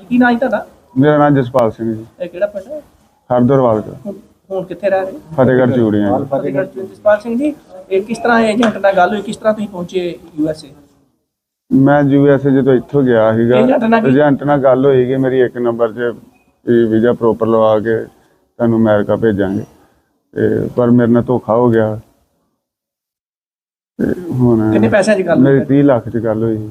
ਕੀ ਨਾਂ ਹੈ ਤੁਹਾਡਾ? ਮੇਰਾ ਨਾਮ ਜਸਪਾਲ ਸਿੰਘ ਜੀ। ਇਹ ਕਿਹੜਾ ਪਿੰਡ ਹੈ? ਹਰਦਰਵਾਲ ਤੋਂ ਹੁਣ ਹੁਣ ਕਿੱਥੇ ਰਹਿ ਰਹੇ? ਹੋ? ਫਤਿਹਗੜ੍ਹ ਚੂੜੀਆਂ ਜੀ। ਫਤਿਹਗੜ੍ਹ ਚ ਜਸਪਾਲ ਸਿੰਘ ਜੀ ਇਹ ਕਿਸ ਤਰ੍ਹਾਂ ਏਜੰਟ ਨਾਲ ਗੱਲ ਹੋਈ? ਕਿਸ ਤਰ੍ਹਾਂ ਤੁਸੀਂ ਪਹੁੰਚੇ ਯੂ ਐਸ ਏ? ਮੈਂ ਯੂਐਸਏ ਜਦੋਂ ਇੱਥੋਂ ਗਿਆ ਸੀਗਾ। ਏਜੰਟ ਨਾਲ ਕੀ- ਏਜੰਟ ਨਾਲ ਗੱਲ ਹੋਈ ਕਿ ਮੇਰੀ ਇੱਕ ਨੰਬਰ 'ਚ ਵੀਜ਼ਾ ਪ੍ਰੋਪਰ ਲਵਾ ਕੇ ਤੁਹਾਨੂੰ ਅਮਰੀਕਾ ਭੇਜਾਂਗੇ। ਤੇ ਪਰ ਮੇਰੇ ਨਾਲ ਧੋਖਾ ਹੋ ਗਿਆ। ਤੇ ਹੁਣ ਕਿੰਨੇ ਪੈਸਿਆਂ 'ਚ ਗੱਲ ਮੇਰੀ ਹੋਈ 30 ਲੱਖ 'ਚ ਗੱਲ ਹੋਈ ਸੀ।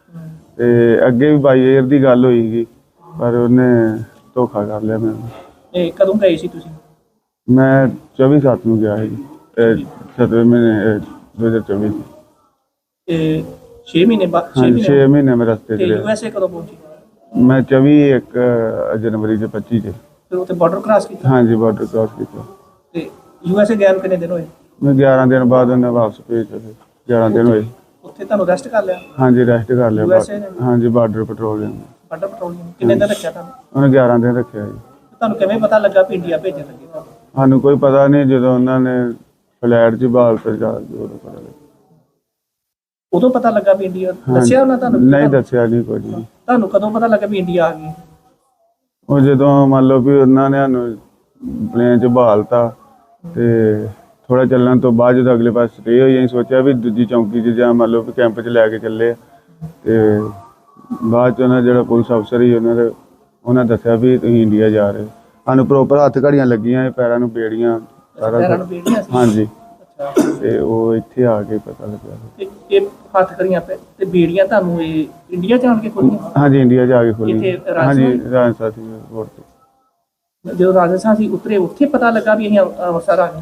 ਤੇ ਅੱਗੇ ਵੀ ਬਾਈ ਏਅਰ ਦੀ ਗੱਲ ਹੋਈ ਸੀ ਪਰ ਉਹਨੇ ਧੋਖਾ ਕਰ ਲਿਆ ਮੈਨੂੰ ਇਹ ਕਦੋਂ ਗਏ ਸੀ ਤੁਸੀਂ? ਮੈਂ 24 ਸੱਤ ਨੂੰ ਗਿਆ ਸੀ 7 ਮਹੀਨੇ ਅਹ 2024 ਚ। ਇਹ 6 ਮਹੀਨੇ ਬਾਅਦ 6 ਹਾਂਜੀ 6 ਮਹੀਨੇ ਮੈਂ ਰਸਤੇ ਤੇ ਚ ਯੂ ਰਿਹਾ ਐਸ ਏ ਕਦੋਂ ਪਹੁੰਚੇ? ਮੈਂ 24 ਇੱਕ ਜਨਵਰੀ ਦੇ 25 ਚ ਫਿਰ ਉੱਥੇ ਬਾਰਡਰ ਕ੍ਰਾਸ ਕੀਤਾ? ਹਾਂਜੀ ਬਾਰਡਰ ਕ੍ਰਾਸ ਕੀਤਾ। ਤੇ ਯੂ ਐਸ ਏ ਗਏ ਨੂੰ ਕਿੰਨੇ ਦਿਨ ਹੋਏ? ਮੈਂ 11 ਦਿਨ ਬਾਅਦ ਉਹਨੇ ਵਾਪਸ ਭੇਜਿਆ ਫਿਰ 11 ਦਿਨ ਹੋਏ। ਉੱਥੇ ਤੁਹਾਨੂੰ ਰੈਸਟ ਕਰ ਲਿਆ? ਹਾਂਜੀ ਰੈਸਟ ਕਰ ਲਿਆ USA ਨੇ? ਬਾ- ਹਾਂਜੀ ਬਾਰਡਰ ਪੈਟਰੋਲਿੰਗ ਬਾਰਡਰ ਪੈਟਰੋਲਿੰਗ ਕਿੰਨੇ ਦਿਨ ਰੱਖਿਆ ਤੁਹਾਨੂੰ? ਉਹਨੇ 11 ਦਿਨ ਰੱਖਿਆ ਜੀ। ਤੁਹਾਨੂੰ ਕਿਵੇਂ ਪਤਾ ਲੱਗਾ ਵੀ ਇੰਡੀਆ ਭੇਜਣ ਲੱਗੇ ਤੁਹਾਨੂੰ? ਸਾਨੂੰ ਕੋਈ ਪਤਾ ਨਹੀਂ ਜਦੋਂ ਉਹਨਾਂ ਨੇ ਫਲੈਟ 'ਚ ਬਾਲ ਤੇ ਜਾ ਕੇ ਉਦੋਂ ਪਤਾ ਲੱਗਾ। ਉਦੋਂ ਪਤਾ ਲੱਗਾ ਵੀ ਇੰਡੀਆ ਦੱਸਿਆ ਉਹਨਾਂ ਤੁਹਾਨੂੰ ਨਹੀਂ ਦੱਸਿਆ ਨਹੀਂ ਕੁਝ ਵੀ। ਤੁਹਾਨੂੰ ਕਦੋਂ ਪਤਾ ਲੱਗਾ ਵੀ ਇੰਡੀਆ ਆ ਗਈ? ਉਹ ਜਦੋਂ ਮੰਨ ਲਓ ਵੀ ਉਹਨਾਂ ਨੇ ਸਾਨੂੰ ਪਲੇਨ 'ਚ ਬਹਾਲਤਾ ਤੇ ਥੋੜਾ ਚੱਲਣ ਤੋਂ ਬਾਅਦ ਜਦੋਂ ਅਗਲੇ ਪਾਸੇ ਸਟੇ ਹੋਈ ਅਸੀਂ ਸੋਚਿਆ ਵੀ ਦੂਜੀ ਚੌਂਕੀ 'ਚ ਜਾਂ ਮੰਨ ਲਓ ਵੀ ਕੈਂਪ 'ਚ ਲੈ ਕੇ ਚੱਲੇ ਆ। ਤੇ ਬਾਅਦ 'ਚ ਉਹਨਾਂ ਜਿਹੜਾ ਪੁਲਿਸ ਅਫਸਰ ਸੀ ਉਹਨਾਂ ਦੇ ਉਹਨਾਂ ਦੱਸਿਆ ਵੀ ਤੁਸੀਂ ਇੰਡੀਆ ਜਾ ਰਹੇ ਹੋ। ਸਾਨੂੰ ਪ੍ਰੋਪਰ ਹੱਥ ਘੜੀਆਂ ਲੱਗੀਆਂ ਇਹ ਪੈਰਾਂ ਨੂੰ ਬੇੜੀਆਂ ਸਾਰਾ ਪੈਰਾਂ ਨੂੰ ਕੁਛ। ਬੇੜੀਆਂ ਸੀ ਹਾਂਜੀ ਅੱਛਾ ਤੇ ਉਹ ਇੱਥੇ ਆ ਕੇ ਪਤਾ ਲੱਗਾ ਤੇ ਇਹ ਹੱਥ ਕਰੀਆਂ ਪੈ ਤੇ ਬੇੜੀਆਂ ਤੁਹਾਨੂੰ ਇਹ ਇੰਡੀਆ ਜਾਣ ਕੇ ਖੋਲੀਆਂ ਹਾਂਜੀ ਇੰਡੀਆ ਜਾ ਕੇ ਖੋਲੀ ਇੱਥੇ ਰਾਜਸਥਾਨ? ਹਾਂਜੀ ਰਾਜਸਥਾਨ ਸੀ ਰੋਡ ਤੇ ਜਦੋਂ ਰਾਜਸਥਾਨ ਸੀ ਉਤਰੇ ਉੱਥੇ ਪਤਾ ਲੱਗਾ ਵੀ ਅਸੀਂ ਅੰਮ੍ਰਿਤਸਰ ਆ ਗਏ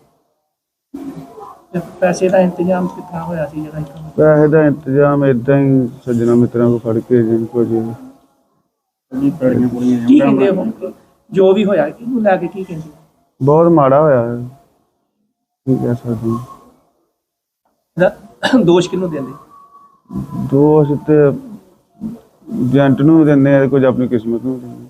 ਤੇ ਪੈਸੇ ਦਾ ਇੰਤਜ਼ਾਮ ਕਿੱਥਾਂ ਹੋਇਆ ਸੀ ਜਿਹੜਾ ਇੱਥੋਂ ਪੈਸੇ ਦਾ ਇੰਤਜ਼ਾਮ ਇਦਾਂ ਹੀ ਸੱਜਣਾ ਮਿੱਤਰਾਂ ਕੋ ਫੜ ਕੇ ਜਿੰਨ ਕੋ ਜੀ ਕੀ ਕਹਿੰਦੇ ਹੋ ਜੋ ਵੀ ਹੋਇਆ ਕਿਹਨੂੰ ਲੈ ਕੇ ਕੀ ਕਹਿੰਦੇ ਬਹੁਤ ਮਾੜਾ ਹੋਇਆ ਹੈ। ਕੀ ਕਹਿ ਸਕਦੇ ਹਾਂ। ਇਹਦਾ ਦੋਸ਼ ਕਿਹਨੂੰ ਦਿੰਦੇ ਦੋਸਤ ਤੇ ਏਜੰਟ ਨੂੰ ਵੀ ਦਿੰਦੇ ਆ ਕੁਝ ਆਪਣੀ ਕਿਸਮਤ ਨੂੰ ਵੀ ਦਿੰਦੇ ਆ।